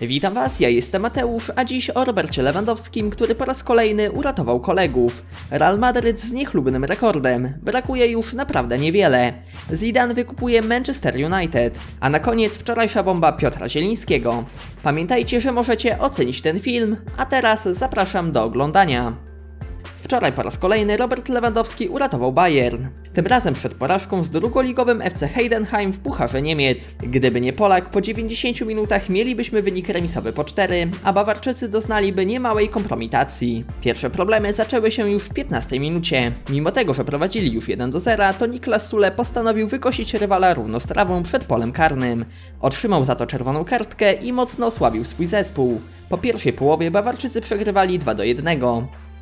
Witam Was, ja jestem Mateusz, a dziś o Robercie Lewandowskim, który po raz kolejny uratował kolegów. Real Madryt z niechlubnym rekordem. Brakuje już naprawdę niewiele. Zidane wykupuje Manchester United, a na koniec wczorajsza bomba Piotra Zielińskiego. Pamiętajcie, że możecie ocenić ten film, a teraz zapraszam do oglądania. Wczoraj po raz kolejny Robert Lewandowski uratował Bayern. Tym razem przed porażką z drugoligowym FC Heidenheim w Pucharze Niemiec. Gdyby nie Polak, po 90 minutach mielibyśmy wynik remisowy po 4, a Bawarczycy doznaliby niemałej kompromitacji. Pierwsze problemy zaczęły się już w 15 minucie. Mimo tego, że prowadzili już 1 do 0, to Niklas Sule postanowił wykosić rywala równo z trawą przed polem karnym. Otrzymał za to czerwoną kartkę i mocno osłabił swój zespół. Po pierwszej połowie Bawarczycy przegrywali 2 do 1.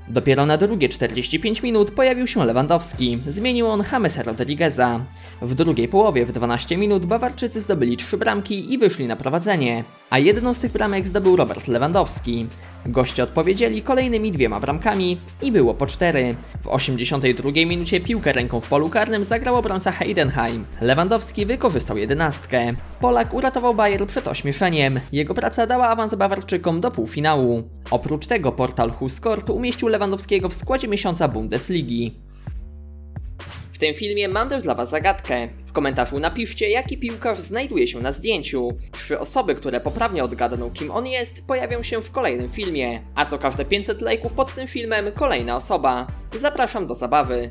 Dopiero na drugie 45 minut pojawił się Lewandowski. Zmienił on Jamesa Rodrigueza. W drugiej połowie w 12 minut Bawarczycy zdobyli trzy bramki i wyszli na prowadzenie. A jedną z tych bramek zdobył Robert Lewandowski. Goście odpowiedzieli kolejnymi dwiema bramkami i było po cztery. W 82 minucie piłkę ręką w polu karnym zagrał obrońca Heidenheim. Lewandowski wykorzystał jedenastkę. Polak uratował Bayern przed ośmieszeniem. Jego praca dała awans Bawarczykom do półfinału. Oprócz tego portal WhoScored umieścił Lewandowskiego w składzie miesiąca Bundesligi. W tym filmie mam też dla Was zagadkę. W komentarzu napiszcie, jaki piłkarz znajduje się na zdjęciu. Trzy osoby, które poprawnie odgadną, kim on jest, pojawią się w kolejnym filmie. A co każde 500 lajków pod tym filmem, kolejna osoba. Zapraszam do zabawy.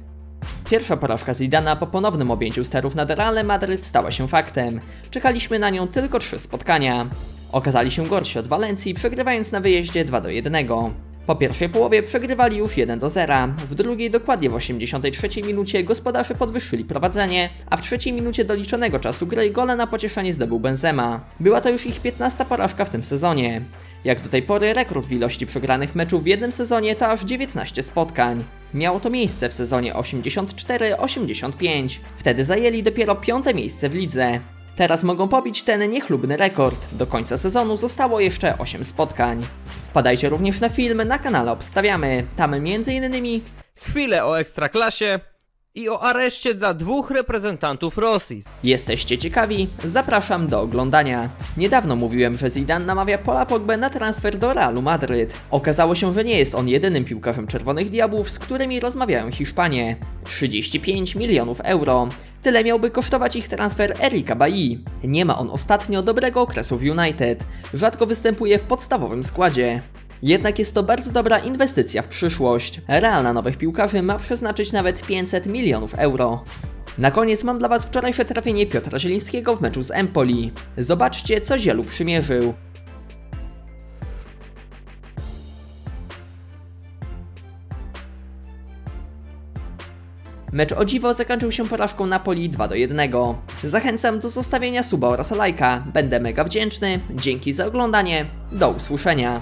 Pierwsza porażka Zidana po ponownym objęciu sterów nad Realem Madryt stała się faktem. Czekaliśmy na nią tylko trzy spotkania. Okazali się gorsi od Walencji, przegrywając na wyjeździe 2 do 1. Po pierwszej połowie przegrywali już 1 do 0, w drugiej dokładnie w 83 minucie gospodarze podwyższyli prowadzenie, a w trzeciej minucie doliczonego czasu gry gole na pocieszenie zdobył Benzema. Była to już ich 15 porażka w tym sezonie. Jak do tej pory rekord w ilości przegranych meczów w jednym sezonie to aż 19 spotkań. Miało to miejsce w sezonie 84-85. Wtedy zajęli dopiero piąte miejsce w lidze. Teraz mogą pobić ten niechlubny rekord. Do końca sezonu zostało jeszcze 8 spotkań. Wpadajcie również na film na kanale Obstawiamy. Tam m.in. chwilę o ekstraklasie i o areszcie dla dwóch reprezentantów Rosji. Jesteście ciekawi? Zapraszam do oglądania. Niedawno mówiłem, że Zidane namawia Pola Pogbę na transfer do Realu Madryt. Okazało się, że nie jest on jedynym piłkarzem Czerwonych Diabłów, z którymi rozmawiają Hiszpanie. 35 milionów euro. Tyle miałby kosztować ich transfer Erika Bailly. Nie ma on ostatnio dobrego okresu w United. Rzadko występuje w podstawowym składzie. Jednak jest to bardzo dobra inwestycja w przyszłość. Real na nowych piłkarzy ma przeznaczyć nawet 500 milionów euro. Na koniec mam dla Was wczorajsze trafienie Piotra Zielińskiego w meczu z Empoli. Zobaczcie, co Zielu przymierzył. Mecz o dziwo zakończył się porażką Napoli 2 do 1. Zachęcam do zostawienia suba oraz lajka. Będę mega wdzięczny. Dzięki za oglądanie. Do usłyszenia.